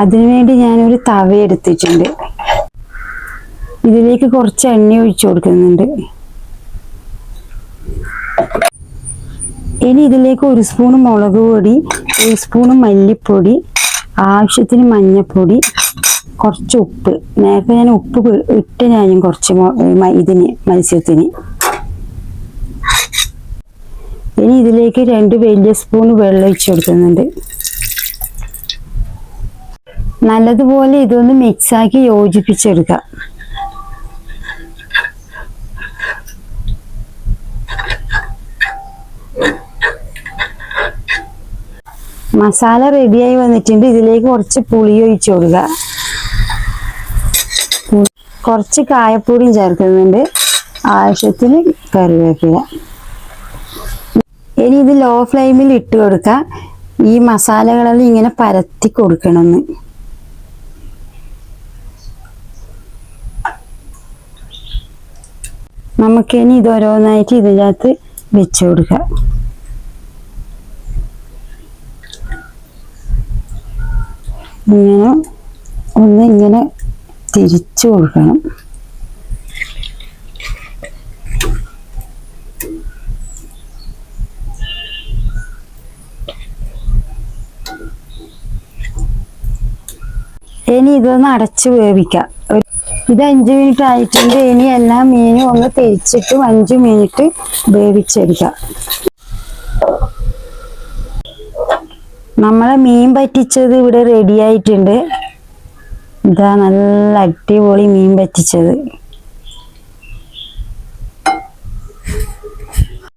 അതിനുവേണ്ടി ഞാനൊരു തവ എടുത്തിട്ടുണ്ട്. ഇതിലേക്ക് കുറച്ച് എണ്ണ ഒഴിച്ചു കൊടുക്കുന്നുണ്ട്. ഇനി ഇതിലേക്ക് ഒരു സ്പൂൺ മുളക് പൊടി ഒരു സ്പൂൺ മല്ലിപ്പൊടി ആവശ്യത്തിന് മഞ്ഞൾപ്പൊടി കുറച്ച് ഉപ്പ്. നേരത്തെ ഞാൻ ഉപ്പ് ഇട്ട് ഞാൻ കുറച്ച് ഇതിന് മത്സ്യത്തിന്. ഇനി ഇതിലേക്ക് രണ്ട് വലിയ സ്പൂൺ വെള്ളം ഒഴിച്ചു കൊടുക്കുന്നുണ്ട്. നല്ലതുപോലെ ഇതൊന്ന് മിക്സാക്കി യോജിപ്പിച്ചെടുക്കുക മസാല റെഡിയായി വന്നിട്ടുണ്ട്. ഇതിലേക്ക് കുറച്ച് പുളി ഒഴിച്ചു കൊടുക്കുക കുറച്ച് കായപ്പൊടിയും ചേർക്കുന്നുണ്ട്. ആവശ്യത്തിന് കറിവേപ്പില. ഇനി ഇത് ലോ ഫ്ലെയിമിൽ ഇട്ട് കൊടുക്കുക ഈ മസാലകളെല്ലാം ഇങ്ങനെ പരത്തി കൊടുക്കണമെന്ന്. നമുക്കിനി ഇത് ഓരോന്നായിട്ട് ഇതിനകത്ത് വെച്ച് കൊടുക്കാം. ഇങ്ങനെ ഒന്ന് ഇങ്ങനെ തിരിച്ചു കൊടുക്കണം. ഇനി ഇതൊന്ന് അടച്ചു വേവിക്കാം. ഇത് അഞ്ച് മിനിറ്റ് ആയിട്ടുണ്ട് ഇനി എല്ലാ മീനും ഒന്ന് തിരിച്ചിട്ട് അഞ്ച് മിനിറ്റ് വേവിച്ചെടുക്കാം. നമ്മളെ മീൻ പറ്റിച്ചത് ഇവിടെ റെഡി ആയിട്ടുണ്ട്. ഇതാ നല്ല അടിപൊളി മീൻ പറ്റിച്ചത്.